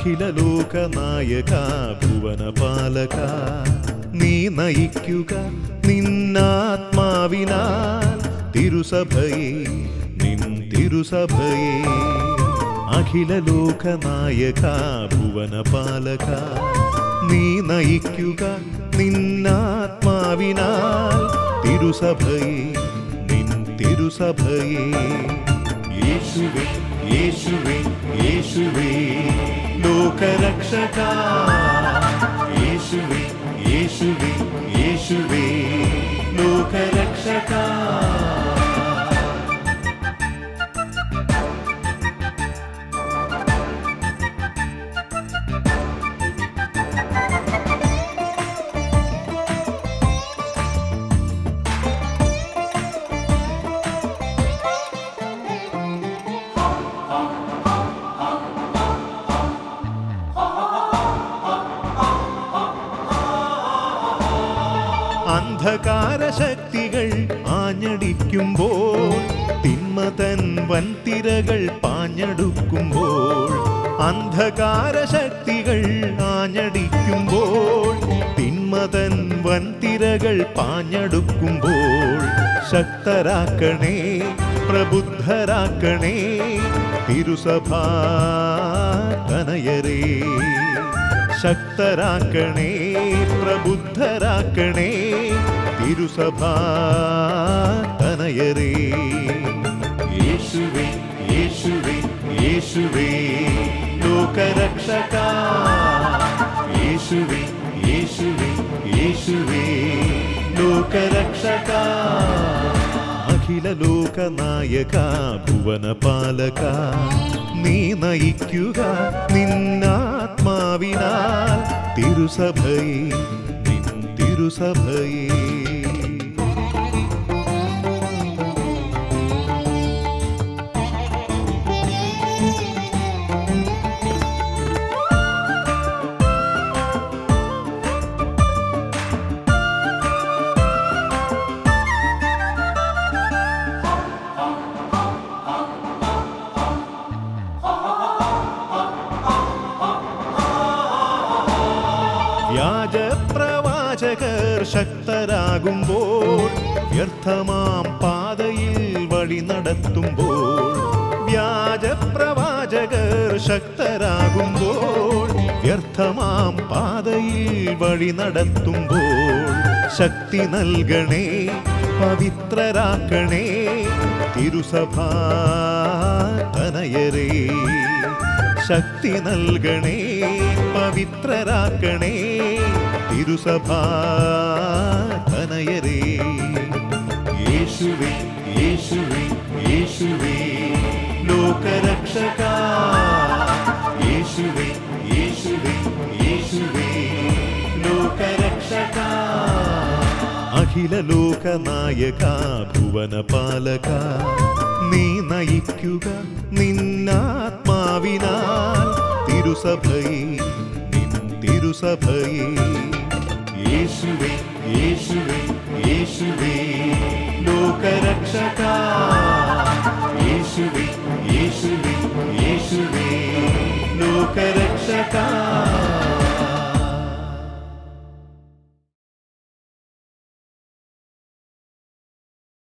അഖില ലോകനായക ഭുവനപാലക നീ നയിക്കുക നിന്നാത്മാവിനാൽ തിരുസഭയെ നിൻ തിരുസഭയെ. അഖില ലോകനായക ഭുവനപാലക നീ നയിക്കുക നിന്നാത്മാവിനാൽ തിരുസഭയെ നിൻ തിരുസഭയെ. യേശുവേ യേശുവേ യേശുവേ. ലോകരക്ഷക യേശുവേ യേശുവേ യേശുവേ ലോകരക്ഷക അന്ധകാര ശക്തികൾ ആഞ്ഞടിക്കുമ്പോൾ തിന്മതൻ വൻതിരകൾ പാഞ്ഞടുക്കുമ്പോൾ അന്ധകാര ശക്തികൾ ആഞ്ഞടിക്കുമ്പോൾ തിന്മതൻ വൻതിരകൾ പാഞ്ഞടുക്കുമ്പോൾ ശക്തരാക്കണേ പ്രബുദ്ധരാക്കണേ തിരുസഭാ കനയരേ. ശക്തരാക്കണേ പ്രബുദ്ധരാക്കണേ തിരുസഭാ തനയരേ. യേശുവേ യേശുവേ യേശുവേ ലോകരക്ഷക. യേശുവേ യേശുവേ യേശുവേ ലോകരക്ഷക. അഖില ലോകനായക ഭുവനപാലക നീ നയിക്കുക തിരുസഭയെ നിൻ തിരുസഭയെ വ്യാജപ്രവാചകർ ശക്തരാകുമ്പോൾ വ്യർത്ഥമാം പാതയിൽ വഴി നടത്തുമ്പോൾ വ്യാജപ്രവാചകർ ശക്തരാകുമ്പോൾ വ്യർത്ഥമാം പാതയിൽ വഴി നടത്തുമ്പോൾ ശക്തി നൽകണേ പവിത്രരാക്കണേ തിരുസഭാ തനയരേ ശക്തി നൽകണേ. പവിത്രരാക്കണേ. തിരുസഭാ തനയരേ. യേശുവേ യേശുവേ യേശുവേ. ലോകരക്ഷക. യേശുവേ യേശുവേ യേശുവേ. ലോകരക്ഷക. അഖില ലോകനായക ഭുവനപാലക നീ നയിക്കുക നിന്നാത്മാവിനാൽ തിരുസഭയിൽ തിരുസഭയെ യേശുവേ യേശുവേ യേശുവേ ലോകരക്ഷക. യേശുവേ യേശുവേ യേശുവേ ലോകരക്ഷക.